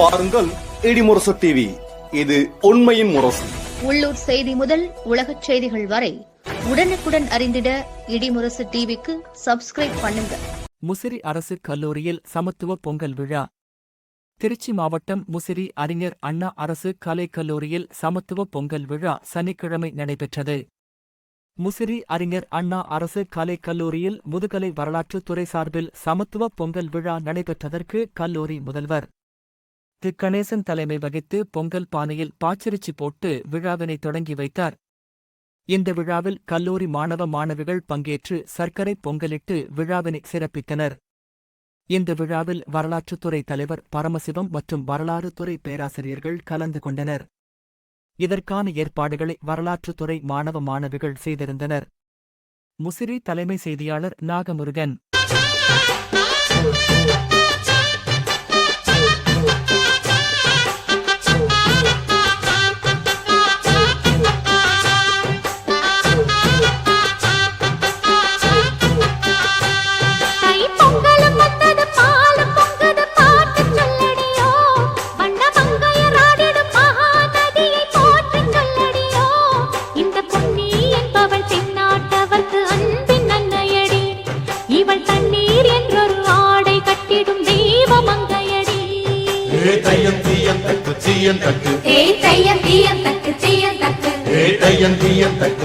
பாருங்கள் இடிமுரசு டிவி இது உண்மையின் முரசு. உள்ளூர் செய்தி முதல் உலகச் செய்திகள் வரை உடனுக்குடன் அறிந்திட இடிமுரசு டிவிக்கு சப்ஸ்கிரைப் பண்ணுங்க. முசிறி அரசு கல்லூரியில் சமத்துவ பொங்கல் விழா. திருச்சி மாவட்டம் முசிறி அறிஞர் அண்ணா அரசு கலைக் கல்லூரியில் சமத்துவ பொங்கல் விழா சனிக்கிழமை நடைபெற்றது. முசிறி அறிஞர் அண்ணா அரசு கலைக் கல்லூரியில் முதுகலை வரலாற்றுத் துறை சார்பில் சமத்துவ பொங்கல் விழா நடைபெற்றதற்கு கல்லூரி முதல்வர். திரு கணேசன் தலைமை வகித்து பொங்கல் பானையில் பாச்சரிச்சு போட்டு விழாவினை தொடங்கி வைத்தார். இந்த விழாவில் கல்லூரி மாணவ மாணவிகள் பங்கேற்று சர்க்கரை பொங்கலிட்டு விழாவினை சிறப்பித்தனர். இந்த விழாவில் வரலாற்றுத்துறை தலைவர் பரமசிவம் மற்றும் வரலாறு துறை பேராசிரியர்கள் கலந்து கொண்டனர். இதற்கான ஏற்பாடுகளை வரலாற்றுத்துறை மாணவ மாணவிகள் செய்திருந்தனர். முசிறி தலைமை செய்தியாளர் நாகமுருகன். தையம் தீயம் தக்கு தீயம் தக்கு ஏய் தையம் தீயம் தக்கு தீயம் தக்கு ஏ தையம் தீயம் தக்கு